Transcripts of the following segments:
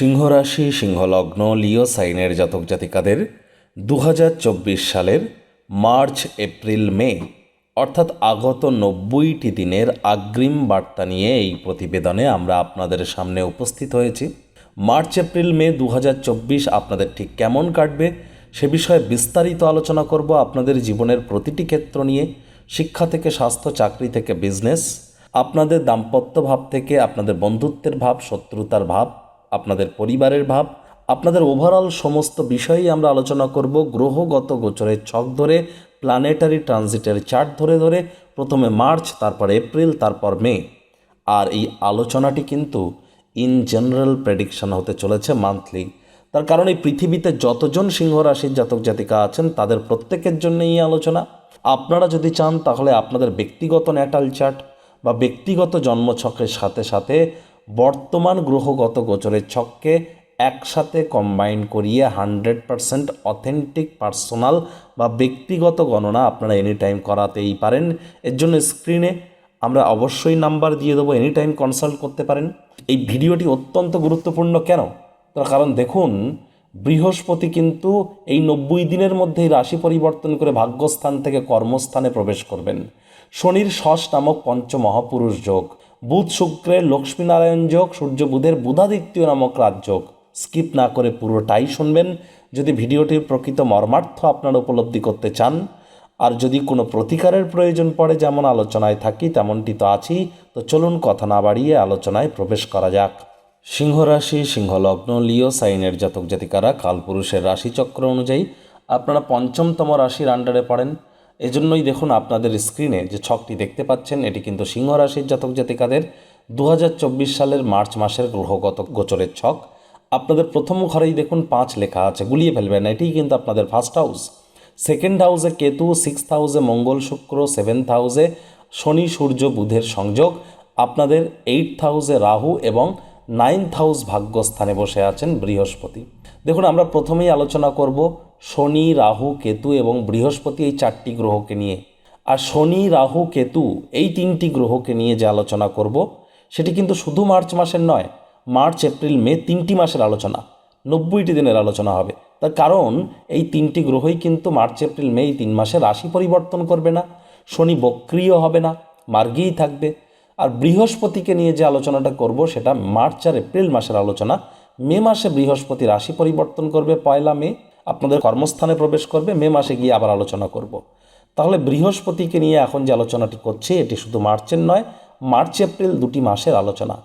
সিংহ রাশি সিংহলগ্ন, লিও সাইনের জাতক জাতিকাদের দু হাজার চব্বিশ সালের মার্চ, এপ্রিল, মে, অর্থাৎ আগত নব্বইটি দিনের আগ্রিম বার্তা নিয়ে এই প্রতিবেদনে আমরা আপনাদের সামনে উপস্থিত হয়েছি। মার্চ, এপ্রিল, মে দু হাজার চব্বিশ আপনাদের ঠিক কেমন কাটবে সে বিষয়ে বিস্তারিত আলোচনা করব আপনাদের জীবনের প্রতিটি ক্ষেত্র নিয়ে, শিক্ষা থেকে, স্বাস্থ্য, চাকরি থেকে, বিজনেস, আপনাদের দাম্পত্য ভাব থেকে, আপনাদের বন্ধুত্বের ভাব, শত্রুতার ভাব আপনাদের পরিবারের ভাব, আপনাদের ওভারঅল সমস্ত বিষয়েই আমরা আলোচনা করব গ্রহগত গোচরের ছক ধরে প্ল্যানেটারি ট্রানজিটের চার্ট ধরে ধরে, প্রথমে মার্চ, তারপর এপ্রিল, তারপর মে। আর এই আলোচনাটি কিন্তু ইন জেনারেল প্রেডিকশন হতে চলেছে মান্থলি তার কারণ এই পৃথিবীতে যতজন সিংহ রাশির জাতক জাতিকা আছেন, তাদের প্রত্যেকের জন্য এই আলোচনা। আপনারা যদি চান তাহলে আপনাদের ব্যক্তিগত ন্যাটাল চার্ট বা ব্যক্তিগত জন্মছকের সাথে সাথে বর্তমান গ্রহগত গোচরের ছককে একসাথে কম্বাইন করিয়ে হান্ড্রেড পারসেন্ট অথেন্টিক পার্সোনাল বা ব্যক্তিগত গণনা আপনারা এনি টাইম করাতেই পারেন। এর জন্য স্ক্রিনে আমরা অবশ্যই নাম্বার দিয়ে দেবো এনি টাইম কনসাল্ট করতে পারেন। এই ভিডিওটি অত্যন্ত গুরুত্বপূর্ণ কেন? তার কারণ দেখুন, বৃহস্পতি কিন্তু এই নব্বই দিনের মধ্যেই রাশি পরিবর্তন করে ভাগ্যস্থান থেকে কর্মস্থানে প্রবেশ করবেন। শনির শশ নামক পঞ্চ মহাপুরুষ যোগ। বুধ শুক্রের লক্ষ্মীনারায়ণ যোগ, সূর্য বুধের বুধাদিত্য নামক রাজযোগ স্কিপ না করে পুরোটাই শুনবেন। যদি ভিডিওটির প্রকৃত মর্মার্থ আপনারা উপলব্ধি করতে চান, আর যদি কোনো প্রতিকারের প্রয়োজন পড়ে যেমন আলোচনায় থাকি, তেমনটি তো আছি তো চলুন কথা না বাড়িয়ে আলোচনায় প্রবেশ করা যাক। সিংহ রাশি সিংহলগ্ন লিও, সাইনের জাতক জাতিকারা কালপুরুষের রাশিচক্র অনুযায়ী আপনারা পঞ্চমতম রাশির আন্ডারে পড়েন। এজন্যই দেখুন আপনাদের স্ক্রিনে যে ছকটি দেখতে পাচ্ছেন, এটি কিন্তু সিংহ রাশির জাতক জাতিকাদের দু হাজার চব্বিশ সালের মার্চ মাসের গ্রহগত গোচরের ছক। আপনাদের প্রথম ঘরেই দেখুন পাঁচ লেখা আছে, গুলিয়ে ফেলবেন এটিই কিন্তু আপনাদের ফার্স্ট হাউস সেকেন্ড হাউসে কেতু সিক্স হাউসে মঙ্গল শুক্র সেভেন্থ হাউসে শনি, সূর্য, বুধের সংযোগ। আপনাদের এইট হাউসে রাহু এবং নাইন্থ হাউস ভাগ্যস্থানে বসে আছেন বৃহস্পতি। দেখুন, আমরা প্রথমেই আলোচনা করব শনি, রাহু, কেতু এবং বৃহস্পতি এই চারটি গ্রহকে নিয়ে। আর শনি, রাহু, কেতু এই তিনটি গ্রহকে নিয়ে যে আলোচনা করব, সেটি কিন্তু শুধু মার্চ মাসের নয়, মার্চ, এপ্রিল, মে তিনটি মাসের আলোচনা, নব্বইটি দিনের আলোচনা হবে। তার কারণ, এই তিনটি গ্রহই কিন্তু মার্চ, এপ্রিল, মে এই তিন মাসে রাশি পরিবর্তন করবে না, শনি বক্রিয় হবে না, মার্গেই থাকবে। আর বৃহস্পতিকে নিয়ে যে আলোচনাটা করব, সেটা মার্চ আর এপ্রিল মাসের আলোচনা মে মাসে বৃহস্পতি রাশি পরিবর্তন করবে, পয়লা মে আপনাদের কর্মস্থানে প্রবেশ করবে, মে মাসে গিয়ে আবার আলোচনা করব। তাহলে বৃহস্পতিকে নিয়ে এখন যে আলোচনাটি করছে, এটি শুধু মার্চের নয়, মার্চ এপ্রিল দুটি মাসের আলোচনা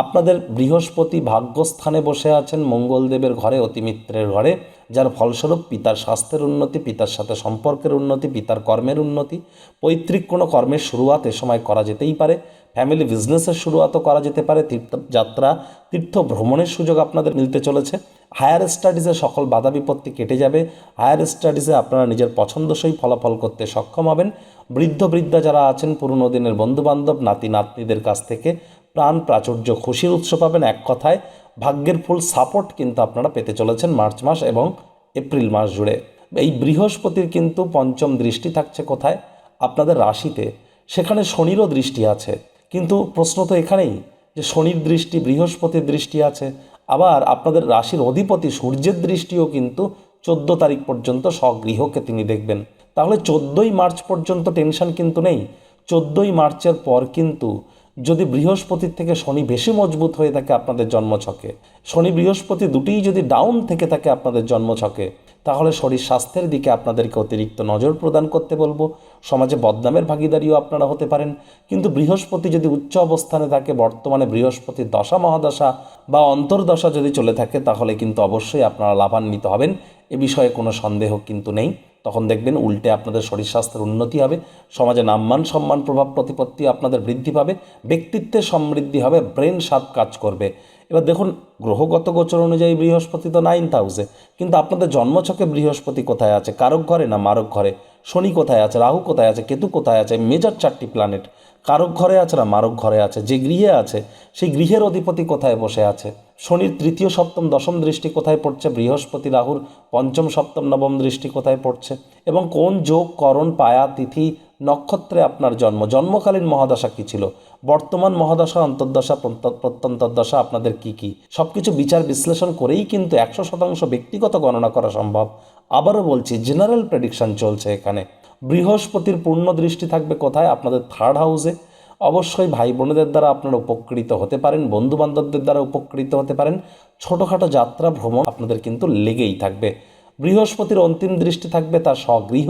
আপনাদের বৃহস্পতি ভাগ্যস্থানে বসে আছেন মঙ্গলদেবের ঘরে, অতিমিত্রের ঘরে, যার ফলস্বরূপ পিতার স্বাস্থ্যের উন্নতি, পিতার সাথে সম্পর্কের উন্নতি, পিতার কর্মের উন্নতি, পৈতৃক কোনো কর্মের শুরুয়াত এ সময় করা যেতেই পারে ফ্যামিলি বিজনেসের শুরুয়াতও করা যেতে পারে, তীর্থযাত্রা তীর্থ ভ্রমণের সুযোগ আপনাদের মিলতে চলেছে হায়ার স্টাডিজে সকল বাধা বিপত্তি কেটে যাবে হায়ার স্টাডিজে আপনারা নিজের পছন্দসই ফলাফল করতে সক্ষম হবেন, বৃদ্ধ বৃদ্ধা যারা আছেন, পুরনো দিনের বন্ধুবান্ধব নাতি নাতনিদের কাছ থেকে প্রাণ প্রাচুর্য খুশির উৎস পাবেন এক কথায়। ভাগ্যের ফুল সাপোর্ট কিন্তু আপনারা পেতে চলেছেন মার্চ মাস এবং এপ্রিল মাস জুড়ে। এই বৃহস্পতির কিন্তু পঞ্চম দৃষ্টি থাকছে কোথায়? আপনাদের রাশিতে। সেখানে শনিরও দৃষ্টি আছে। কিন্তু প্রশ্ন তো এখানেই যে শনির দৃষ্টি, বৃহস্পতির দৃষ্টি আছে। আবার আপনাদের রাশির অধিপতি সূর্যের দৃষ্টিও কিন্তু চোদ্দ তারিখ পর্যন্ত স্বগৃহকে তিনি দেখবেন। তাহলে চোদ্দোই মার্চ পর্যন্ত টেনশন কিন্তু নেই। চোদ্দোই মার্চের পর কিন্তু যদি বৃহস্পতির থেকে শনি বেশি মজবুত হয়ে থাকে আপনাদের জন্মছকে, শনি বৃহস্পতি দুটিই যদি ডাউন থেকে থাকে আপনাদের জন্মছকে, তাহলে শরীর স্বাস্থ্যের দিকে আপনাদেরকে অতিরিক্ত নজর প্রদান করতে বলব। সমাজে বদনামের ভাগিদারিও আপনারা হতে পারেন। কিন্তু বৃহস্পতি যদি উচ্চ অবস্থানে থাকে, বর্তমানে বৃহস্পতির দশা, মহাদশা বা অন্তর্দশা যদি চলে থাকে, তাহলে কিন্তু অবশ্যই আপনারা লাভান্বিত হবেন। এ বিষয়ে কোনো সন্দেহ কিন্তু নেই। তখন দেখবেন উল্টে আপনাদের শরীর স্বাস্থ্যের উন্নতি হবে, সমাজে নাম্মান সম্মান প্রভাব প্রতিপত্তি আপনাদের বৃদ্ধি পাবে ব্যক্তিত্বের সমৃদ্ধি হবে, ব্রেন সাপ কাজ করবে। এবার দেখুন, গ্রহগত গোচর অনুযায়ী বৃহস্পতি তো নাইন্থ হাউসে কিন্তু আপনাদের জন্মছকে বৃহস্পতি কোথায় আছে? কারক ঘরে না মারক ঘরে? শনি কোথায় আছে? রাহু কোথায় আছে? কেতু কোথায় আছে? মেজর চারটি প্ল্যানেট কারক ঘরে আছে না মারক ঘরে আছে? যে গৃহে আছে, সেই গৃহের অধিপতি কোথায় বসে আছে? শনির তৃতীয় সপ্তম দশম দৃষ্টি কোথায় পড়ছে? বৃহস্পতি, রাহুর পঞ্চম সপ্তম, নবম দৃষ্টি কোথায় পড়ছে? এবং কোন যোগ, করণ, পায়া, তিথি, নক্ষত্রে আপনার জন্ম? জন্মকালীন মহাদশা কী ছিল? বর্তমান মহাদশা, অন্তর্দশা প্রত্য- প্রত্যন্তর্দশা আপনাদের কি কি? সব কিছু বিচার বিশ্লেষণ করেই কিন্তু একশো শতাংশ ব্যক্তিগত গণনা করা সম্ভব। আবারও বলছি জেনারেল প্রেডিকশন চলছে এখানে। বৃহস্পতির পূর্ণ দৃষ্টি থাকবে কোথায়? আপনাদের থার্ড হাউসে অবশ্যই ভাই বোনেদের দ্বারা আপনারা উপকৃত হতে পারেন বন্ধু বান্ধবদের দ্বারা উপকৃত হতে পারেন। ছোটোখাটো যাত্রা, ভ্রমণ আপনাদের কিন্তু লেগেই থাকবে। বৃহস্পতির অন্তিম দৃষ্টি থাকবে তার স্বগৃহ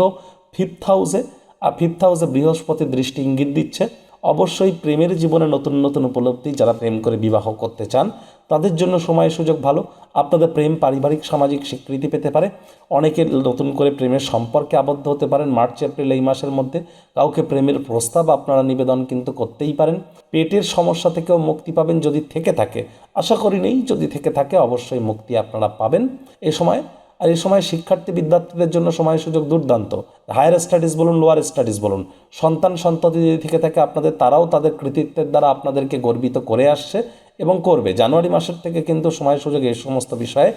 ফিফথ হাউসে আর ফিফথ হাউসে বৃহস্পতির দৃষ্টি ইঙ্গিত দিচ্ছে অবশ্যই প্রেমের জীবনে নতুন নতুন উপলব্ধি যারা প্রেম করে বিবাহ করতে চান, তাদের জন্য সময় সুযোগ ভালো। আপনাদের প্রেম পারিবারিক, সামাজিক স্বীকৃতি পেতে পারে। অনেকে নতুন করে প্রেমের সম্পর্কে আবদ্ধ হতে পারেন মার্চ, এপ্রিল এই মাসের মধ্যে। কাউকে প্রেমের প্রস্তাব আপনারা নিবেদন কিন্তু করতেই পারেন। পেটের সমস্যা থেকেও মুক্তি পাবেন যদি থেকে থাকে। আশা করি নেই, যদি থেকে থাকে অবশ্যই মুক্তি আপনারা পাবেন। এ সময় আর এই সময় শিক্ষার্থী বিদ্যার্থীদের জন্য সময় সুযোগ দুর্দান্ত। হায়ার স্টাডিজ বলুন লোয়ার স্টাডিজ বলুন। সন্তান সন্ততি যদি থেকে থাকে আপনাদের, তারাও তাদের কৃতিত্বের দ্বারা আপনাদেরকে গর্বিত করে আসছে এবং করবে। জানুয়ারি মাসের থেকে কিন্তু সময় সুযোগ এই সমস্ত বিষয়ে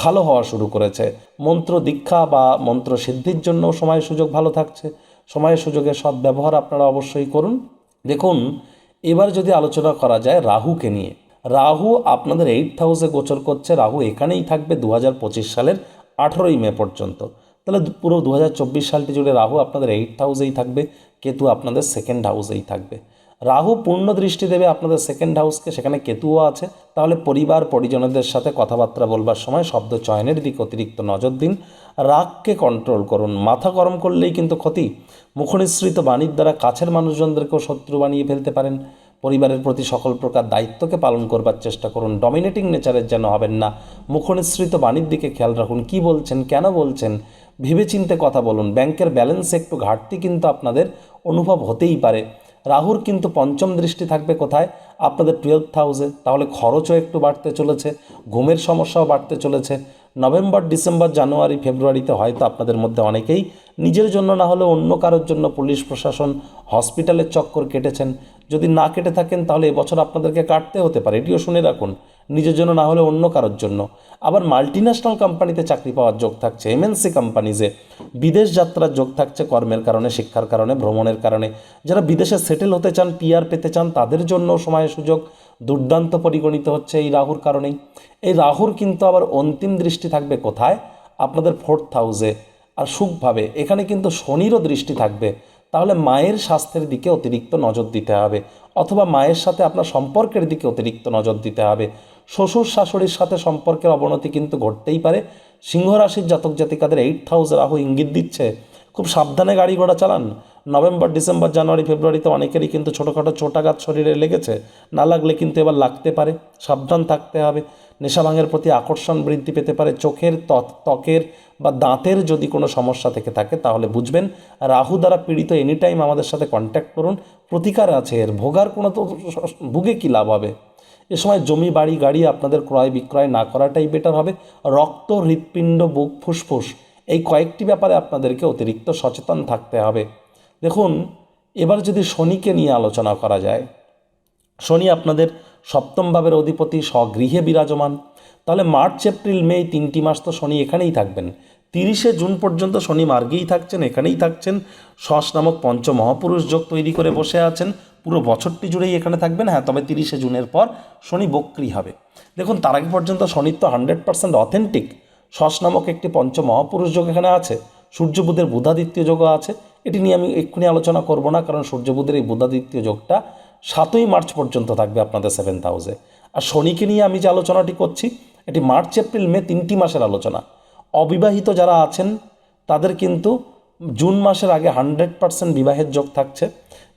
ভালো হওয়া শুরু করেছে। মন্ত্র দীক্ষা বা মন্ত্র সিদ্ধির জন্য সময় সুযোগ ভালো থাকছে। সময় সুযোগের সদ্ব্যবহার আপনারা অবশ্যই করুন। দেখুন, এবার যদি আলোচনা করা যায় রাহুকে নিয়ে। রাহু আপনাদের এইট হাউসে গোচর করছে। রাহু এখানেই থাকবে দু হাজার পঁচিশ সালের আঠেরোই মে পর্যন্ত। তাহলে পুরো দু হাজার চব্বিশ সালটি জুড়ে রাহু আপনাদের এইট হাউসেই থাকবে, কেতু আপনাদের সেকেন্ড হাউসেই থাকবে। রাহু পূর্ণ দৃষ্টি দেবে আপনাদের সেকেন্ড হাউসকে সেখানে কেতুও আছে। তাহলে পরিবার, পরিজনদের সাথে কথাবার্তা বলবার সময় শব্দ চয়নের দিকে অতিরিক্ত নজর দিন। রাগকে কন্ট্রোল করুন। মাথা গরম করলেই কিন্তু ক্ষতি। মুখনিসৃত বাণীর দ্বারা কাছের মানুষজনদেরকেও শত্রু বানিয়ে ফেলতে পারেন। পরিবারের প্রতি সকল প্রকার দায়িত্বকে পালন করবার চেষ্টা করুন। ডমিনেটিং নেচারের যেন হবেন না। মুখনিসৃত বাণীর দিকে খেয়াল রাখুন। কি বলছেন? কেন বলছেন? ভেবেচিন্তে কথা বলুন। ব্যাংকের ব্যালেন্সে একটু ঘাটতি কিন্তু আপনাদের অনুভব হতেই পারে। রাহুর কিন্তু পঞ্চম দৃষ্টি থাকবে কোথায়? আপনাদের টুয়েলভ হাউসে তাহলে খরচও একটু বাড়তে চলেছে। ঘুমের সমস্যাও বাড়তে চলেছে। নভেম্বর, ডিসেম্বর, জানুয়ারি, ফেব্রুয়ারিতে হয়তো আপনাদের মধ্যে অনেকেই নিজের জন্য না হলে অন্য কারোর জন্য পুলিশ, প্রশাসন হসপিটালের চক্কর কেটেছেন। যদি না কেটে থাকেন, তাহলে এবছর আপনাদেরকে কাটতে হতে পারে। এটিও শুনে রাখুন, নিজের জন্য না হলে অন্য কারোর জন্য। আবার মাল্টিন্যাশনাল কোম্পানিতে চাকরি পাওয়ার যোগ থাকছে এমএনসি কোম্পানিজে বিদেশ যাত্রার যোগ থাকছে কর্মের কারণে, শিক্ষার কারণে, ভ্রমণের কারণে। যারা বিদেশে সেটেল হতে চান পিআর পেতে চান, তাদের জন্য সময় সুযোগ দুর্দান্ত পরিগণিত হচ্ছে এই রাহুর কারণেই। এই রাহুর কিন্তু আবার অন্তিম দৃষ্টি থাকবে কোথায়? আপনাদের ফোর্থ হাউসে। আর সুখভাবে, এখানে কিন্তু শনিরও দৃষ্টি থাকবে। তাহলে মায়ের স্বাস্থ্যের দিকে অতিরিক্ত নজর দিতে হবে। অথবা মায়ের সাথে আপনার সম্পর্কের দিকে অতিরিক্ত নজর দিতে হবে। শ্বশুর শাশুড়ির সাথে সম্পর্কের অবনতি কিন্তু ঘটতেই পারে। সিংহ রাশির জাতক জাতিকাদের এইট হাউস রাহু ইঙ্গিত দিচ্ছে, খুব সাবধানে গাড়ি ঘোড়া চালান। নভেম্বর, ডিসেম্বর, জানুয়ারি, ফেব্রুয়ারিতে অনেকেরই কিন্তু ছোটোখাটো চোটাঘাত শরীরে লেগেছে। না লাগলে কিন্তু এবার লাগতে পারে, সাবধান থাকতে হবে। নেশা ভাঙের প্রতি আকর্ষণ বৃদ্ধি পেতে পারে। চোখের ত্বক- ত্বকের বা দাঁতের যদি কোনো সমস্যা থেকে থাকে, তাহলে বুঝবেন। রাহু দ্বারা পীড়িত এনি টাইম আমাদের সাথে কন্ট্যাক্ট করুন। প্রতিকার আছে এর। ভোগার কোনো তো ভুগে কী লাভ হবে? এ সময় জমি, বাড়ি, গাড়ি আপনাদের ক্রয় বিক্রয় না করাটাই বেটার হবে। রক্ত, হৃৎপিণ্ড, বুক, ফুসফুস, এই কয়েকটি ব্যাপারে আপনাদেরকে অতিরিক্ত সচেতন থাকতে হবে। দেখুন, এবার যদি শনিকে নিয়ে আলোচনা করা যায়, শনি আপনাদের সপ্তম ভাবের অধিপতি, স্বগৃহে বিরাজমান। তাহলে মার্চ, এপ্রিল, মে তিনটি মাস তো শনি এখানেই থাকবেন। তিরিশে জুন পর্যন্ত শনি মার্গেই থাকছেন, এখানেই থাকছেন। শস নামক পঞ্চ মহাপুরুষ যোগ তৈরি করে বসে আছেন। পুরো বছরটি জুড়েই এখানে থাকবেন। হ্যাঁ তবে তিরিশে জুনের পর শনি বক্রি হবে। দেখুন, তার আগে পর্যন্ত শনির তো হান্ড্রেড পার্সেন্ট অথেন্টিক। শস নামক একটি পঞ্চ মহাপুরুষ যোগ এখানে আছে। সূর্যবুধের বুধাদিত্য যোগও আছে। এটি নিয়ে আমি এক্ষুনি আলোচনা করব না, কারণ সূর্যবুধের এই বুধাদিত্য যোগটা সাতই মার্চ পর্যন্ত থাকবে আপনাদের সেভেন্থ হাউসে আর শনিকে নিয়ে আমি যে আলোচনাটি করছি, এটি মার্চ, এপ্রিল, মে তিনটি মাসের আলোচনা। অবিবাহিত যারা আছেন, তাদের কিন্তু জুন মাসের আগে হান্ড্রেড পার্সেন্ট বিবাহের যোগ থাকছে।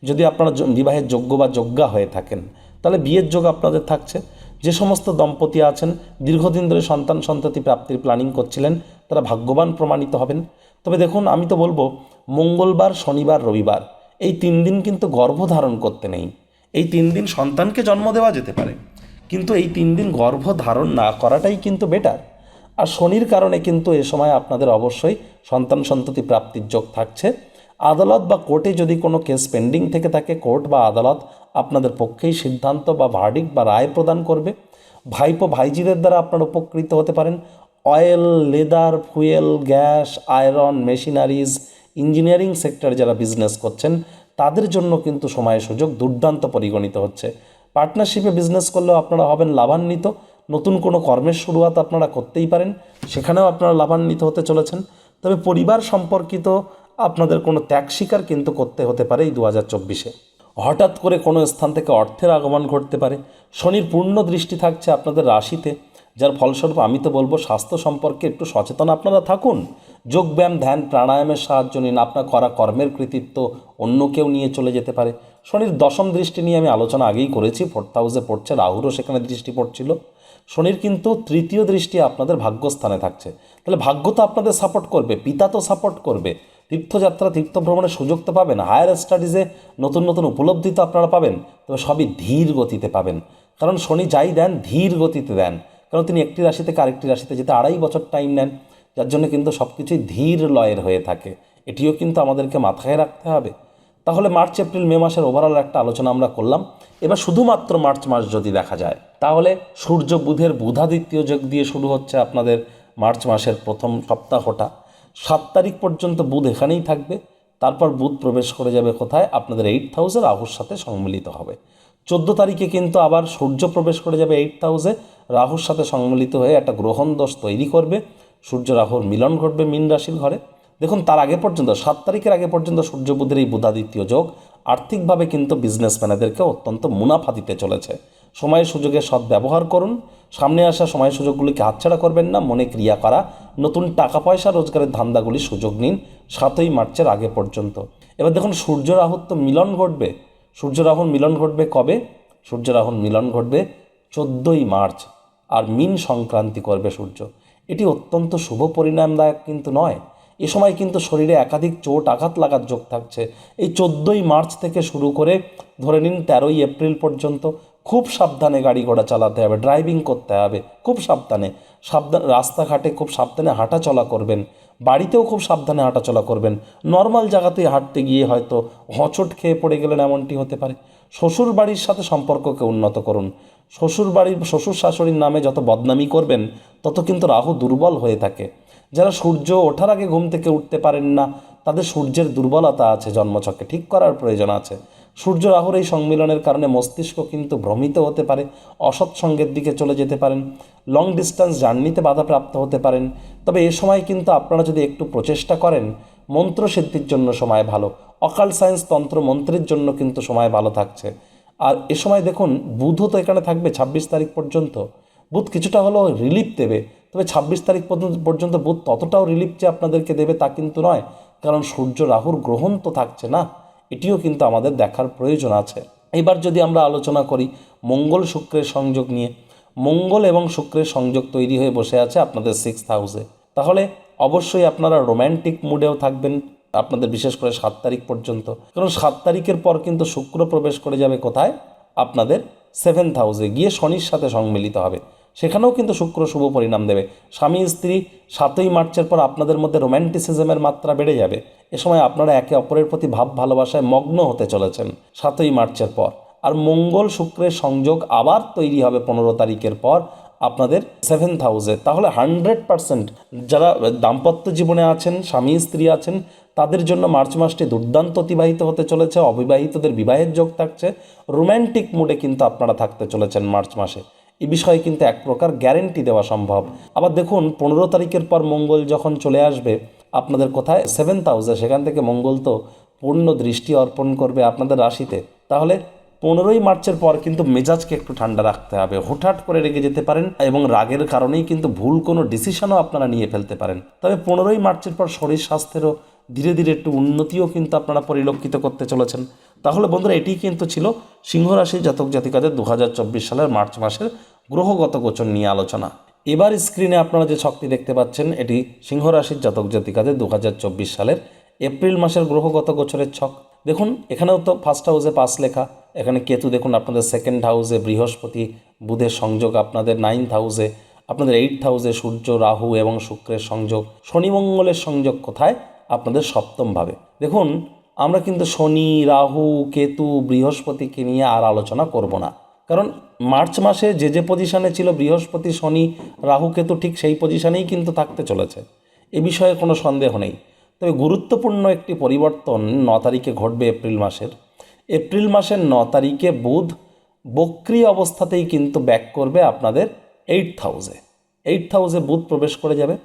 যদি আপনারা বিবাহের যোগ্য বা যোগ্যা হয়ে থাকেন, তাহলে বিয়ের যোগ আপনাদের থাকছে। যে সমস্ত দম্পতি আছেন, দীর্ঘদিন ধরে সন্তান সন্ততি প্রাপ্তির প্ল্যানিং করছিলেন, তারা ভাগ্যবান প্রমাণিত হবেন। তবে দেখুন, আমি তো বলব মঙ্গলবার, শনিবার, রবিবার। এই তিন দিন কিন্তু গর্ভধারণ করতে নেই। এই তিন দিন সন্তানকে জন্ম দেওয়া যেতে পারে। কিন্তু এই তিন দিন গর্ভধারণ না করাটাই কিন্তু বেটার আর শনির কারণে কিন্তু এ সময় আপনাদের অবশ্যই সন্তান সন্ততি প্রাপ্তির যোগ থাকছে। আদালত বা কোর্টে যদি কোনো কেস পেন্ডিং থেকে থাকে, কোর্ট বা আদালত আপনাদের পক্ষেই সিদ্ধান্ত বা ভার্ডিক বা রায় প্রদান করবে। ভাইপো ভাইজিদের দ্বারা আপনারা উপকৃত হতে পারেন। Oil, leather, fuel, gas, iron, machineries engineering সেক্টরে যারা বিজনেস করছেন, তাদের জন্য কিন্তু সময়ের সুযোগ দুর্দান্ত পরিগণিত হচ্ছে। পার্টনারশিপে বিজনেস করলেও আপনারা হবেন লাভান্বিত। নতুন কোনো কর্মের শুরুয়াত আপনারা করতেই পারেন, সেখানেও আপনারা লাভান্বিত হতে চলেছেন। তবে পরিবার সম্পর্কিত আপনাদের কোনো ত্যাগ স্বীকার কিন্তু করতে হতে পারে এই দু হাজার চব্বিশে। হঠাৎ করে কোনো স্থান থেকে অর্থের আগমন ঘটতে পারে। শনির পূর্ণ দৃষ্টি থাকছে আপনাদের রাশিতে, যার ফলস্বরূপ আমি তো বলব স্বাস্থ্য সম্পর্কে একটু সচেতন আপনারা থাকুন। যোগব্যায়াম, ধ্যান, প্রাণায়ামের সাহায্য নিন। আপনার করা কর্মের কৃতিত্ব অন্য কেউ নিয়ে চলে যেতে পারে। শনির দশম দৃষ্টি নিয়ে আমি আলোচনা আগেই করেছি ফোর্থ হাউসে পড়ছে, রাহুরও সেখানে দৃষ্টি পড়ছিল। শনির কিন্তু তৃতীয় দৃষ্টি আপনাদের ভাগ্যস্থানে থাকছে। তাহলে ভাগ্য তো আপনাদের সাপোর্ট করবে, পিতা তো সাপোর্ট করবে। তীর্থযাত্রা তীর্থ ভ্রমণের সুযোগ তো পাবেন। হায়ার স্টাডিজে নতুন নতুন উপলব্ধি তো আপনারা পাবেন, তবে সবই ধীর গতিতে পাবেন। কারণ শনি যাই দেন, ধীর গতিতে দেন। কারণ তিনি একটি রাশি থেকে আরেকটি রাশিতে যেতে আড়াই বছর টাইম নেন। যার জন্য কিন্তু সব কিছুই ধীর লয়ের হয়ে থাকে। এটিও কিন্তু আমাদেরকে মাথায় রাখতে হবে। তাহলে মার্চ, এপ্রিল, মে মাসের ওভারঅল একটা আলোচনা আমরা করলাম। এবার শুধুমাত্র মার্চ মাস যদি দেখা যায়, তাহলে সূর্য বুধের বুধাদিত্য যোগ দিয়ে শুরু হচ্ছে আপনাদের মার্চ মাসের প্রথম সপ্তাহটা। সাত তারিখ পর্যন্ত বুধ এখানেই থাকবে। তারপর বুধ প্রবেশ করে যাবে কোথায়? আপনাদের এইট হাউসে রাহুর সাথে সম্মিলিত হবে। চোদ্দ তারিখে কিন্তু আবার সূর্য প্রবেশ করে যাবে এইট হাউসে রাহুর সাথে সম্মিলিত হয়ে একটা গ্রহণ দোষ তৈরি করবে। সূর্য রাহুর মিলন ঘটবে মীন রাশির ঘরে। দেখুন, তার আগে পর্যন্ত, সাত তারিখের আগে পর্যন্ত সূর্য বুধের এই বুধাদিত্য যোগ আর্থিকভাবে কিন্তু বিজনেসম্যানেদেরকে অত্যন্ত মুনাফা দিতে চলেছে। সময় সুযোগের সদ্ব্যবহার করুন। সামনে আসা সময় সুযোগগুলিকে হাতছাড়া করবেন না, মনে ক্রিয়া করা। নতুন টাকা পয়সা রোজগারের ধান্দাগুলির সুযোগ নিন, সাতই মার্চের আগে পর্যন্ত। এবার দেখুন, সূর্য রাহুর তো মিলন ঘটবে। সূর্য রাহুর মিলন ঘটবে কবে? সূর্য রাহুর মিলন ঘটবে চোদ্দোই মার্চ, আর মিন সংক্রান্তি করবে সূর্য। এটি অত্যন্ত শুভ পরিণামদায়ক কিন্তু নয়। এ সময় কিন্তু শরীরে একাধিক চোট, আঘাত লাগার যোগ থাকছে। এই চোদ্দোই মার্চ থেকে শুরু করে ধরে নিন তেরোই এপ্রিল পর্যন্ত খুব সাবধানে গাড়ি ঘোড়া চালাতে হবে, ড্রাইভিং করতে হবে, খুব সাবধানে। সাবধান, রাস্তাঘাটে খুব সাবধানে হাঁটা চলা করবেন, বাড়িতেও খুব সাবধানে হাঁটাচলা করবেন। নর্মাল জায়গাতে হাঁটতে গিয়ে হয়তো হঁচট খেয়ে পড়ে গেলেন এমনটি হতে পারে। শ্বশুর বাড়ির সাথে সম্পর্ককে উন্নত করুন। শ্বশুর বাড়ির শ্বশুর শাশুড়ির নামে যত বদনামি করবেন, তত কিন্তু রাহু দুর্বল হয়ে থাকে। যারা সূর্য ওঠার আগে ঘুম থেকে উঠতে পারেন না, তাদের সূর্যের দুর্বলতা আছে জন্মছকে। ঠিক করার প্রয়োজন আছে। সূর্য রাহুর এই সংমিলনের কারণে মস্তিষ্ক কিন্তু ভ্রমিত হতে পারে, অসৎ সঙ্গের দিকে চলে যেতে পারেন লং ডিস্টেন্স জার্নিতে বাধাপ্রাপ্ত হতে পারেন। তবে এ সময় কিন্তু আপনারা যদি একটু প্রচেষ্টা করেন মন্ত্র সিদ্ধির জন্য সময় ভালো। অকাল সায়েন্স তন্ত্র মন্ত্রের জন্য কিন্তু সময় ভালো থাকছে। আর এ সময় দেখুন বুধও তো এখানে থাকবে ছাব্বিশ তারিখ পর্যন্ত। বুধ কিছুটা হলেও রিলিফ দেবে। তবে ছাব্বিশ তারিখ পর্যন্ত বুধ ততটাও রিলিফ যে আপনাদেরকে দেবে তা কিন্তু নয়, কারণ সূর্য, রাহুর গ্রহণ তো থাকছে না। এটিও কিন্তু আমাদের দেখার প্রয়োজন আছে। এবার যদি আমরা আলোচনা করি মঙ্গল শুক্রের সংযোগ নিয়ে। মঙ্গল এবং শুক্রের সংযোগ তৈরি হয়ে বসে আছে আপনাদের সিক্স হাউসে তাহলে অবশ্যই আপনারা রোম্যান্টিক মুডেও থাকবেন। আপনাদের বিশেষ করে সাত তারিখ পর্যন্ত। কারণ সাত তারিখের পর কিন্তু শুক্র প্রবেশ করে যাবে কোথায়? আপনাদের সেভেন্থ হাউসে গিয়ে শনির সাথে সংমিলিত হবে। সেখানেও কিন্তু শুক্র শুভ পরিণাম দেবে। স্বামী, স্ত্রী, সাতই মার্চের পর আপনাদের মধ্যে রোম্যান্টিসিজমের মাত্রা বেড়ে যাবে। এ সময় আপনারা একে অপরের প্রতি ভাব ভালোবাসায় মগ্ন হতে চলেছেন সাতই মার্চের পর। আর মঙ্গল শুক্রের সংযোগ আবার তৈরি হবে পনেরো তারিখের পর। আপনাদের সেভেন্থ হাউসে তাহলে হান্ড্রেড পারসেন্ট যারা দাম্পত্য জীবনে আছেন, স্বামী, স্ত্রী আছেন, তাদের জন্য মার্চ মাসটি দুর্দান্ত অতিবাহিত হতে চলেছে, অবিবাহিতদের বিবাহের যোগ থাকছে। রোম্যান্টিক মুডে কিন্তু আপনারা থাকতে চলেছেন মার্চ মাসে। এই বিষয়ে কিন্তু এক প্রকার গ্যারেন্টি দেওয়া সম্ভব। আবার দেখুন, পনেরো তারিখের পর মঙ্গল যখন চলে আসবে, আপনাদের কোথায়? সেভেন্থ হাউসে সেখান থেকে মঙ্গল তো পূর্ণ দৃষ্টি অর্পণ করবে আপনাদের রাশিতে। তাহলে পনেরোই মার্চের পর কিন্তু মেজাজকে একটু ঠান্ডা রাখতে হবে। হুটহাট করে রেগে যেতে পারেন এবং রাগের কারণেই কিন্তু ভুল কোনো ডিসিশনও আপনারা নিয়ে ফেলতে পারেন। তবে পনেরোই মার্চের পর শরীর স্বাস্থ্যেরও ধীরে ধীরে একটু উন্নতিও কিন্তু আপনারা পরিলক্ষিত করতে চলেছেন। তাহলে বন্ধুরা এটিই কিন্তু ছিল সিংহ রাশির জাতক জাতিকাদের দু হাজার চব্বিশ সালের মার্চ মাসের গ্রহগত গোচর নিয়ে আলোচনা। এবার স্ক্রিনে আপনারা যে ছকটি দেখতে পাচ্ছেন, এটি সিংহ রাশির জাতক জাতিকাদের দু হাজার চব্বিশ সালের এপ্রিল মাসের গ্রহগত গোচরের ছক। দেখুন, এখানেও তো ফার্স্ট হাউসে পাস লেখা। এখানে কেতু দেখুন, আপনাদের সেকেন্ড হাউসে বৃহস্পতি, বুধের সংযোগ আপনাদের নাইন্থ হাউসে আপনাদের এইট হাউসে সূর্য, রাহু এবং শুক্রের সংযোগ। শনি মঙ্গলের সংযোগ কোথায়? আপনাদের সপ্তমভাবে দেখুন, আমরা কিন্তু শনি, রাহু, কেতু, বৃহস্পতিকে নিয়ে আর আলোচনা করব না। কারণ মার্চ মাসে যে যে পজিশানে ছিল বৃহস্পতি, শনি, রাহু, কেতু ঠিক সেই পজিশানেই কিন্তু থাকতে চলেছে। এ বিষয়ে কোনো সন্দেহ নেই। তবে গুরুত্বপূর্ণ একটি পরিবর্তন ন তারিখে ঘটবে এপ্রিল মাসের। এপ্রিল মাসের ন তারিখে বুধ বক্রি অবস্থাতেই কিন্তু ব্যাক করবে আপনাদের এইট হাউসে এইট হাউসে বুধ প্রবেশ করে যাবে।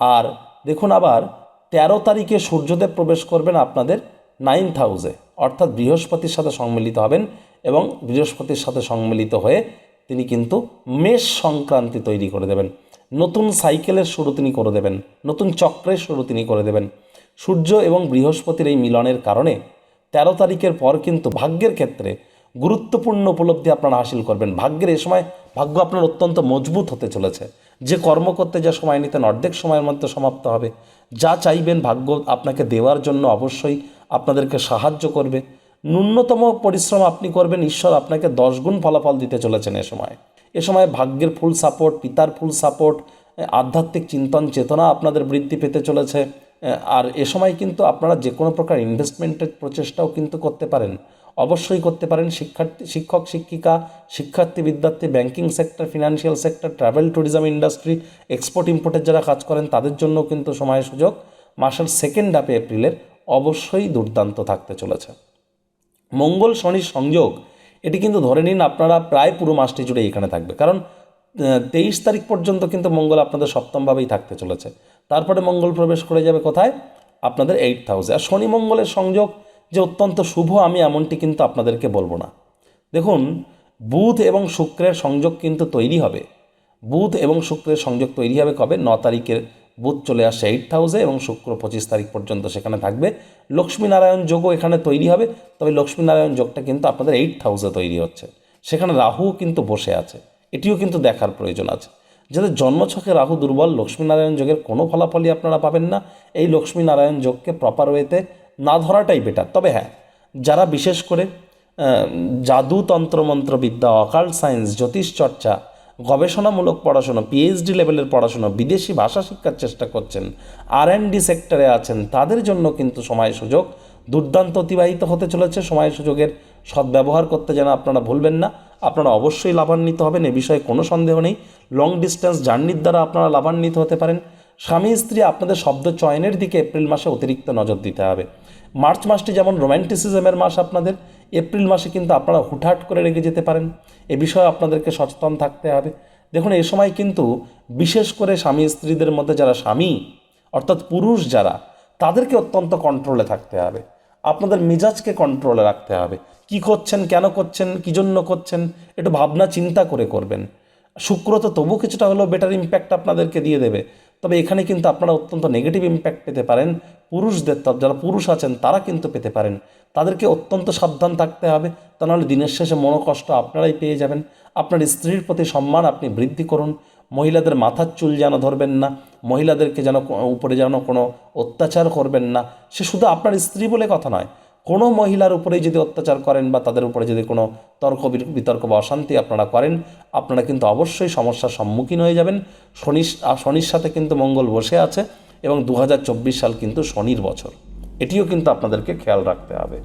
আর দেখুন আবার তেরো তারিখে সূর্যদেব প্রবেশ করবেন আপনাদের নাইনথ হাউসে অর্থাৎ বৃহস্পতির সাথে সম্মিলিত হবেন এবং বৃহস্পতির সাথে সম্মিলিত হয়ে তিনি কিন্তু মেষ সংক্রান্তি তৈরি করে দেবেন। নতুন সাইকেলের শুরু তিনি করে দেবেন। নতুন চক্রের শুরু তিনি করে দেবেন। সূর্য এবং বৃহস্পতির এই মিলনের কারণে তেরো তারিখের পর কিন্তু ভাগ্যের ক্ষেত্রে গুরুত্বপূর্ণ উপলব্ধি আপনারা হাসিল করবেন। ভাগ্যের এ সময় ভাগ্য আপনার অত্যন্ত মজবুত হতে চলেছে। যে কর্ম করতে যা সময় নিতেন, অর্ধেক সময়ের মধ্যে সমাপ্ত হবে। যা চাইবেন ভাগ্য আপনাকে দেওয়ার জন্য অবশ্যই আপনাদেরকে সাহায্য করবে। ন্যূনতম পরিশ্রম আপনি করবেন, ঈশ্বর আপনাকে দশ গুণ ফলাফল দিতে চলেছেন এ সময়। এ সময় ভাগ্যের ফুল সাপোর্ট পিতার ফুল সাপোর্ট আধ্যাত্মিক চিন্তন, চেতনা আপনাদের বৃদ্ধি পেতে চলেছে। আর এ সময় কিন্তু আপনারা যে কোনো প্রকার ইনভেস্টমেন্টের প্রচেষ্টাও কিন্তু করতে পারেন। অবশ্যই করতে পারেন। শিক্ষার্থী, শিক্ষক, শিক্ষিকা, শিক্ষার্থী, বিদ্যার্থী banking sector financial sector travel tourism industry export ইম্পোর্টের যারা কাজ করেন, তাদের জন্য কিন্তু সময় সুযোগ। মাসের সেকেন্ড হাফে এপ্রিলের অবশ্যই দুর্দান্ত থাকতে চলেছে। মঙ্গল শনির সংযোগ, এটি কিন্তু ধরে নিন আপনারা প্রায় পুরো মাসটি জুড়ে এখানে থাকবে। কারণ তেইশ তারিখ পর্যন্ত কিন্তু মঙ্গল আপনাদের সপ্তমভাবেই থাকতে চলেছে। তারপরে মঙ্গল প্রবেশ করে যাবে কোথায়? আপনাদের এইট হাউসে আর শনি মঙ্গলের সংযোগ যে অত্যন্ত শুভ, আমি এমনটি কিন্তু আপনাদেরকে বলব না। দেখুন, বুধ এবং শুক্রের সংযোগ কিন্তু তৈরি হবে। বুধ এবং শুক্রের সংযোগ তৈরি হবে কবে? ন তারিখের বুধ চলে আসে এইট হাউসে এবং শুক্র পঁচিশ তারিখ পর্যন্ত সেখানে থাকবে। লক্ষ্মীনারায়ণ যোগও এখানে তৈরি হবে, তবে লক্ষ্মীনারায়ণ যোগটা কিন্তু আপনাদের এইট হাউসে তৈরি হচ্ছে। সেখানে রাহু কিন্তু বসে আছে। এটিও কিন্তু দেখার প্রয়োজন আছে। যাদের জন্মছকে রাহু দুর্বল, লক্ষ্মীনারায়ণ যোগের কোনো ফলাফলই আপনারা পাবেন না। এই লক্ষ্মীনারায়ণ যোগকে প্রপার ওয়েতে না ধরাটাই বেটার তবে হ্যাঁ যারা বিশেষ করে জাদু তন্ত্রমন্ত্র বিদ্যা অকাল সায়েন্স জ্যোতিষ চর্চা, গবেষণামূলক পড়াশুনো পিএইচডি লেভেলের পড়াশুনো, বিদেশি ভাষা শিক্ষার চেষ্টা করছেন আর ডি সেক্টরে আছেন, তাদের জন্য কিন্তু সময় সুযোগ দুর্দান্ত অতিবাহিত হতে চলেছে। সময় সুযোগের সদ্ব্যবহার করতে যেন আপনারা ভুলবেন না। আপনারা অবশ্যই লাভান্বিত হবেন, এ বিষয়ে কোনো সন্দেহ নেই। লং ডিস্টেন্স জার্নির দ্বারা আপনারা লাভান্বিত হতে পারেন। স্বামী স্ত্রী আপনাদের শব্দ চয়নের দিকে এপ্রিল মাসে অতিরিক্ত নজর দিতে হবে। মার্চ মাসটি যেমন রোম্যান্টিসিজমের মাস আপনাদের, এপ্রিল মাসে কিন্তু আপনারা হুটহাট করে রেগে যেতে পারেন। এ বিষয়ে আপনাদেরকে সচেতন থাকতে হবে। দেখুন এই সময় কিন্তু বিশেষ করে স্বামী স্ত্রীদের মধ্যে যারা স্বামী, অর্থাৎ পুরুষ যারা, তাদেরকে অত্যন্ত কন্ট্রোলে থাকতে হবে। আপনাদের মেজাজকে কন্ট্রোলে রাখতে হবে। কি করছেন, কেন করছেন, কী জন্য করছেন, একটু ভাবনা, চিন্তা করে করবেন। শুক্র তো তবু কিছুটা হলেও বেটার ইম্প্যাক্ট আপনাদেরকে দিয়ে দেবে। তবে এখানে কিন্তু আপনারা অত্যন্ত নেগেটিভ ইম্প্যাক্ট পেতে পারেন। পুরুষদের তরফ, যারা পুরুষ আছেন, তারা কিন্তু পেতে পারেন। তাদেরকে অত্যন্ত সাবধান থাকতে হবে। তা নাহলে দিনের শেষে মনোকষ্ট আপনারাই পেয়ে যাবেন। আপনার স্ত্রীর প্রতি সম্মান আপনি বৃদ্ধি করুন। মহিলাদের মাথার চুল যেন ধরবেন না। মহিলাদেরকে যেন উপরে যেন কোনো অত্যাচার করবেন না। সে শুধু আপনার স্ত্রী বলে কথা নয় কোনো মহিলার উপরেই যদি অত্যাচার করেন বা তাদের উপরে যদি কোনো তর্ক বিতর্ক বা অশান্তি আপনারা করেন, আপনারা কিন্তু অবশ্যই সমস্যার সম্মুখীন হয়ে যাবেন। শনি শনির সাথে কিন্তু মঙ্গল বসে আছে এবং দু হাজার চব্বিশ সাল কিন্তু শনির বছর। এটিও কিন্তু আপনাদেরকে খেয়াল রাখতে হবে।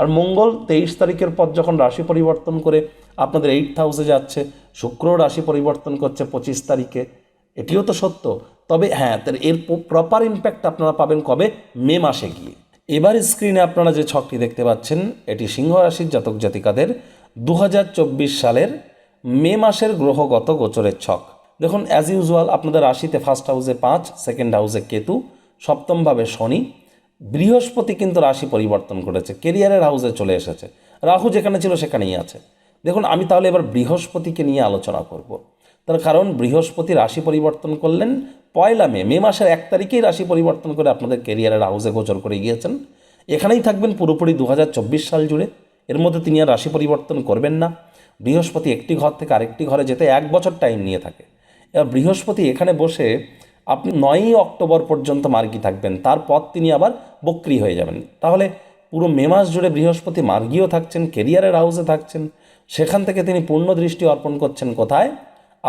আর মঙ্গল তেইশ তারিখের পর যখন রাশি পরিবর্তন করে আপনাদের এইট হাউসে যাচ্ছে, শুক্র রাশি পরিবর্তন করছে পঁচিশ তারিখে, এটিও তো সত্য। তবে হ্যাঁ এর প্রপার ইম্প্যাক্ট আপনারা পাবেন কবে? মে মাসে গিয়ে। এবার স্ক্রিনে আপনারা যে ছকটি দেখতে পাচ্ছেন, এটি সিংহ রাশির জাতক জাতিকাদের দু হাজার চব্বিশ সালের মে মাসের গ্রহগত গোচরের ছক। দেখুন অ্যাজ ইউজুয়াল আপনাদের রাশিতে ফার্স্ট হাউসে পাঁচ সেকেন্ড হাউসে কেতু সপ্তমভাবে শনি, বৃহস্পতি কিন্তু রাশি পরিবর্তন করেছে, কেরিয়ারের হাউসে চলে এসেছে, রাহু যেখানে ছিল সেখানেই আছে। দেখুন, আমি তাহলে এবার বৃহস্পতিকে নিয়ে আলোচনা করব। তার কারণ বৃহস্পতি রাশি পরিবর্তন করলেন। পয়লা মে মে মাসের এক তারিখেই রাশি পরিবর্তন করে আপনাদের কেরিয়ারের হাউসে গোচর করে গিয়েছেন। এখানেই থাকবেন পুরোপুরি দু হাজার চব্বিশ সাল জুড়ে। এর মধ্যে তিনি আর রাশি পরিবর্তন করবেন না। বৃহস্পতি একটি ঘর থেকে আরেকটি ঘরে যেতে এক বছর টাইম নিয়ে থাকে। এবার বৃহস্পতি এখানে বসে আপনি নয়ই অক্টোবর পর্যন্ত মার্গি থাকবেন। তারপর তিনি আবার বক্রি হয়ে যাবেন। তাহলে পুরো মে মাস জুড়ে বৃহস্পতি মার্গিও থাকছেন কেরিয়ারের হাউসে থাকছেন। সেখান থেকে তিনি পূর্ণ দৃষ্টি অর্পণ করছেন কোথায়?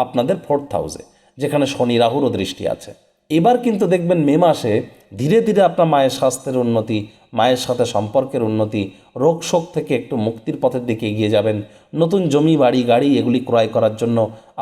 আপনাদের ফোর্থ হাউসে যেখানে শনি রাহুরও দৃষ্টি আছে। এবার কিন্তু দেখবেন মে মাসে ধীরে ধীরে আপনার মায়ের স্বাস্থ্যের উন্নতি, মায়ের সাথে সম্পর্কের উন্নতি রোগ শোক থেকে একটু মুক্তির পথের দিকে এগিয়ে যাবেন, নতুন জমি, বাড়ি, গাড়ি এগুলি ক্রয় করার জন্য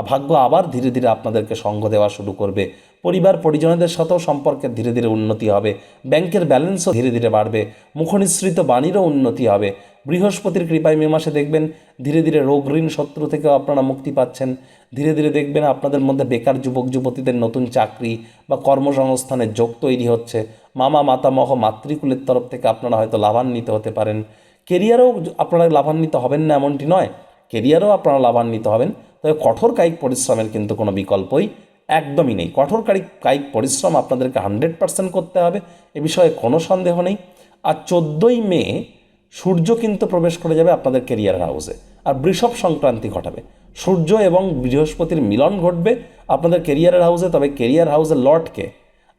ভাগ্য আবার ধীরে ধীরে আপনাদেরকে সঙ্গ দেওয়া শুরু করবে। পরিবার, পরিজনদের সাথেও সম্পর্কের ধীরে ধীরে উন্নতি হবে, ব্যাংকের ব্যালেন্সও ধীরে ধীরে বাড়বে, মুখনিসৃত বাণীরও উন্নতি হবে। বৃহস্পতির কৃপায় মে মাসে দেখবেন ধীরে ধীরে রোগ ঋণ শত্রু থেকেও আপনারা মুক্তি পাচ্ছেন। ধীরে ধীরে দেখবেন আপনাদের মধ্যে বেকার যুবক, যুবতীদের নতুন চাকরি বা কর্মসংস্থানের যোগ তৈরি হচ্ছে। মামা, মাতামহ, মাতৃকুলের তরফ থেকে আপনারা হয়তো লাভান্বিত হতে পারেন। কেরিয়ারেও আপনারা লাভান্বিত হবেন না এমনটি নয়। কেরিয়ারেও আপনারা লাভান্বিত হবেন। তবে কঠোর কায়িক পরিশ্রমের কিন্তু কোনো বিকল্পই একদমই নেই। কঠোর কায়িক কায়িক পরিশ্রম আপনাদেরকে হান্ড্রেড পার্সেন্ট করতে হবে। এ বিষয়ে কোনো সন্দেহ নেই। আর চোদ্দোই মে সূর্য কিন্তু প্রবেশ করে যাবে আপনাদের কেরিয়ার হাউসে আর বৃষভ সংক্রান্তি ঘটাবে। সূর্য এবং বৃহস্পতির মিলন ঘটবে আপনাদের কেরিয়ারের হাউসে তবে কেরিয়ার হাউসের লর্ডকে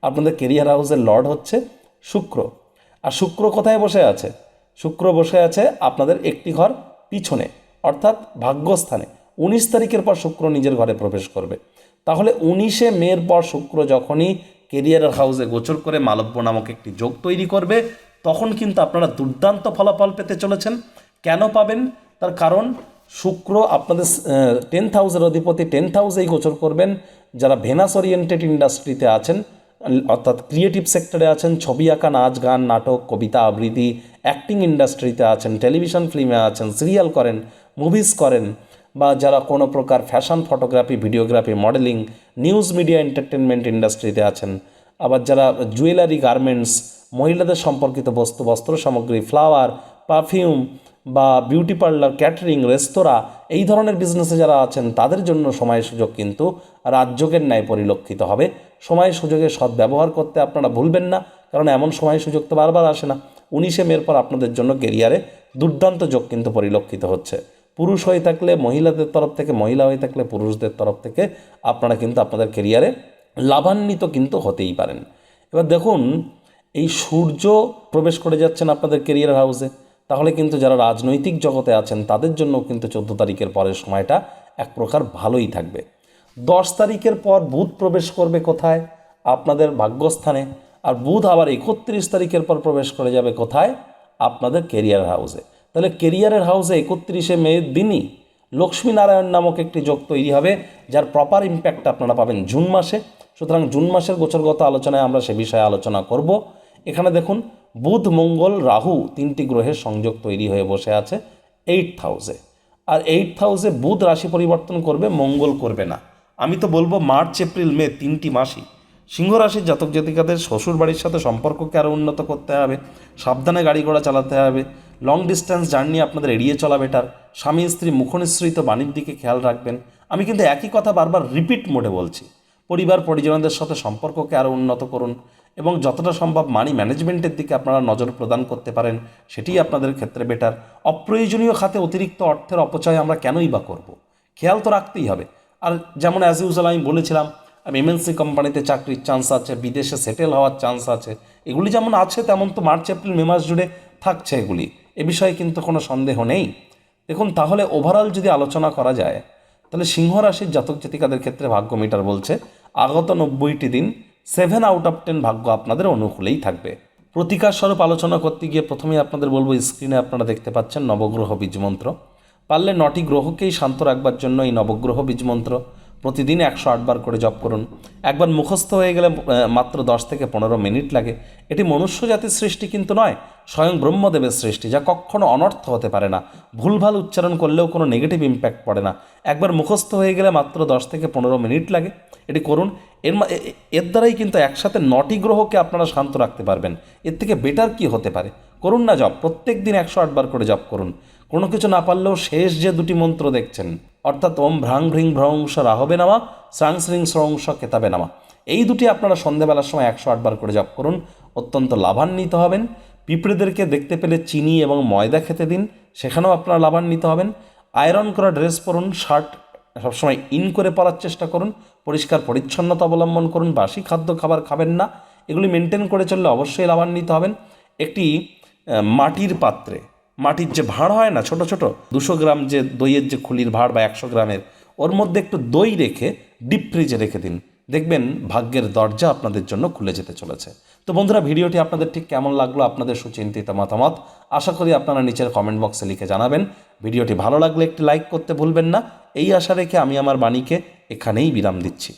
আপনাদের কেরিয়ার হাউসের লর্ড হচ্ছে শুক্র। আর শুক্র কোথায় বসে আছে? শুক্র বসে আছে আপনাদের একটি ঘর পিছনে, অর্থাৎ ভাগ্যস্থানে। উনিশ তারিখের পর শুক্র নিজের ঘরে প্রবেশ করবে। তাহলে উনিশে মের পর শুক্র যখনই কেরিয়ারের হাউসে গোচর করে মালব্য নামক একটি যোগ তৈরি করবে তখন কিন্তু আপনারা দুর্দান্ত ফলাফল পেতে চলেছেন। কেন পাবেন? তার কারণ, শুক্র আপনাদের টেন্থ হাউসের অধিপতি টেন্থ হাউসেই গোচর করবেন। যারা ভেনাস ওরিয়েন্টেড ইন্ডাস্ট্রিতে আছেন, অর্থাৎ ক্রিয়েটিভ সেক্টরে আছেন, ছবি আঁকা, নাচ গান, নাটক, কবিতা আবৃত্তি অ্যাক্টিং ইন্ডাস্ট্রিতে আছেন টেলিভিশন ফিল্মে আছেন সিরিয়াল করেন মুভিজ করেন, বা যারা কোনো প্রকার fashion photography videography modelling news media entertainment ইন্ডাস্ট্রিতে আছেন আবার যারা জুয়েলারি গার্মেন্টস মহিলাদের সম্পর্কিত বস্তু, বস্ত্র সামগ্রী ফ্লাওয়ার পারফিউম বা বিউটি পার্লার ক্যাটারিং রেস্তোরাঁ এই ধরনের বিজনেসে যারা আছেন, তাদের জন্য সময় সুযোগ কিন্তু রাজযোগের ন্যায় পরিলক্ষিত হবে। সময় সুযোগের সদ্ব্যবহার করতে আপনারা ভুলবেন না, কারণ এমন সময় সুযোগ তো বারবার আসে না। উনিশে মের পর আপনাদের জন্য কেরিয়ারে দুর্দান্ত যোগ কিন্তু পরিলক্ষিত হচ্ছে। পুরুষ হয়ে থাকলে মহিলাদের তরফ থেকে, মহিলা হয়ে থাকলে পুরুষদের তরফ থেকে আপনারা কিন্তু আপনাদের কেরিয়ারে লাভান্বিত কিন্তু হতেই পারেন। এবার দেখুন, এই সূর্য প্রবেশ করে যাচ্ছেন আপনাদের কেরিয়ার হাউসে তাহলে কিন্তু যারা রাজনৈতিক জগতে আছেন, তাদের জন্য কিন্তু চোদ্দ তারিখের পরের সময়টা এক প্রকার ভালোই থাকবে। দশ তারিখের পর বুধ প্রবেশ করবে কোথায়? আপনাদের ভাগ্যস্থানে। আর বুধ আবার একত্রিশ তারিখের পর প্রবেশ করে যাবে কোথায়? আপনাদের কেরিয়ার হাউসে তাহলে কেরিয়ারের হাউসে একত্রিশে মেয়ের দিনই লক্ষ্মীনারায়ণ নামক একটি যোগ তৈরি হবে, যার প্রপার ইম্প্যাক্ট আপনারা পাবেন জুন মাসে। সুতরাং জুন মাসের গোচরগত আলোচনায় আমরা সে বিষয়ে আলোচনা করব। এখানে দেখুন, বুধ, মঙ্গল, রাহু তিনটি গ্রহের সংযোগ তৈরি হয়ে বসে আছে এইট হাউসে আর এইট হাউসে বুধ রাশি পরিবর্তন করবে, মঙ্গল করবে না। আমি তো বলব মার্চ, এপ্রিল, মে তিনটি মাসই। সিংহ রাশির জাতক জাতিকাদের শ্বশুর বাড়ির সাথে সম্পর্ককে আরও উন্নত করতে হবে, সাবধানে গাড়ি ঘোড়া চালাতে হবে লং ডিস্টেন্স জার্নি আপনাদের এড়িয়ে চলা বেটার স্বামী, স্ত্রী, মুখনিসৃত বাণীর দিকে খেয়াল রাখবেন। আমি কিন্তু একই কথা বারবার রিপিট মোডে বলছি। পরিবার পরিজনদের সাথে সম্পর্ককে আরও উন্নত করুন এবং যতটা সম্ভব মানি ম্যানেজমেন্টের দিকে আপনারা নজর প্রদান করতে পারেন, সেটি আপনাদের ক্ষেত্রে বেটার অপ্রয়োজনীয় খাতে অতিরিক্ত অর্থের অপচয় আমরা কেনই বা করব? খেয়াল তো রাখতেই হবে। আর যেমন অ্যাজ ইউজুয়াল আমি বলেছিলাম, আমি এমএনসি কোম্পানিতে চাকরির চান্স আছে, বিদেশে সেটেল হওয়ার চান্স আছে। এগুলি যেমন আছে, তেমন তো মার্চ, এপ্রিল, মে মাস জুড়ে থাকছে এগুলি। এ বিষয়ে কিন্তু কোনো সন্দেহ নেই। দেখুন, তাহলে ওভারঅল যদি আলোচনা করা যায়, তাহলে সিংহ রাশির জাতক জাতিকাদের ক্ষেত্রে ভাগ্য মিটার বলছে। আগত নব্বইটি দিন সেভেন আউট অফ টেন ভাগ্য আপনাদের অনুকূলেই থাকবে। প্রতিকার স্বরূপ আলোচনা করতে গিয়ে প্রথমেই আপনাদের বলব স্ক্রিনে আপনারা দেখতে পাচ্ছেন নবগ্রহ বীজমন্ত্র। পারলে নটি গ্রহকেই শান্ত রাখবার জন্য এই নবগ্রহ বীজ মন্ত্র প্রতিদিন একশো আটবার করে জপ করুন। একবার মুখস্থ হয়ে গেলে মাত্র দশ থেকে পনেরো মিনিট লাগে। এটি মনুষ্য জাতির সৃষ্টি কিন্তু নয়, স্বয়ং ব্রহ্মদেবের সৃষ্টি, যা কখনো অনর্থ হতে পারে না। ভুলভাল উচ্চারণ করলেও কোনো নেগেটিভ ইম্প্যাক্ট পড়ে না। একবার মুখস্থ হয়ে গেলে মাত্র দশ থেকে পনেরো মিনিট লাগে। এটি করুন। এর এর দ্বারাই কিন্তু একসাথে নটি গ্রহকে আপনারা শান্ত রাখতে পারবেন। এর থেকে বেটার কি হতে পারে? করুন না জপ। প্রত্যেক দিন একশো আটবার করে জপ করুন। কোনো কিছু না পারলেও শেষ যে দুটি মন্ত্র দেখছেন অর্থাৎ ওম ভ্রাং ভ্রিং ভ্রংস রাহবে নামা শ্রাং শ্রিং স্রংস কেতাবে নামা। এই দুটি আপনারা সন্ধেবেলার সময় একশো আটবার করে জপ করুন, অত্যন্ত লাভান্বিত হবেন। পিঁপড়েদেরকে দেখতে পেলে চিনি এবং ময়দা খেতে দিন, সেখানেও আপনারা লাভান্বিত হবেন। আয়রন করা ড্রেস পরুন, শার্ট সবসময় ইন করে পরার চেষ্টা করুন, পরিষ্কার পরিচ্ছন্নতা অবলম্বন করুন, বাসি খাদ্য খাবার খাবেন না। এগুলি মেনটেন করে চললে অবশ্যই লাভান্বিত হবেন। একটি মাটির পাত্রে মাটির যে ভাঁড় হয় না, ছোট ছোট, দুশো গ্রাম যে দইয়ের যে খুলির ভাঁড় বা একশো গ্রামের, ওর মধ্যে একটু দই রেখে ডিপ ফ্রিজে রেখে দিন। দেখবেন ভাগ্যের দরজা আপনাদের জন্য খুলে যেতে চলেছে। তো বন্ধুরা, ভিডিওটি আপনাদের ঠিক কেমন লাগল, আপনাদের সুচিন্তিত মতামত, আশা করি আপনারা নিচের কমেন্ট বক্সে লিখে জানাবেন। ভিডিওটি ভালো লাগলে একটি লাইক করতে ভুলবেন না। এই আশা রেখে আমি আমার বাণীকে এখানেই বিরাম দিচ্ছি।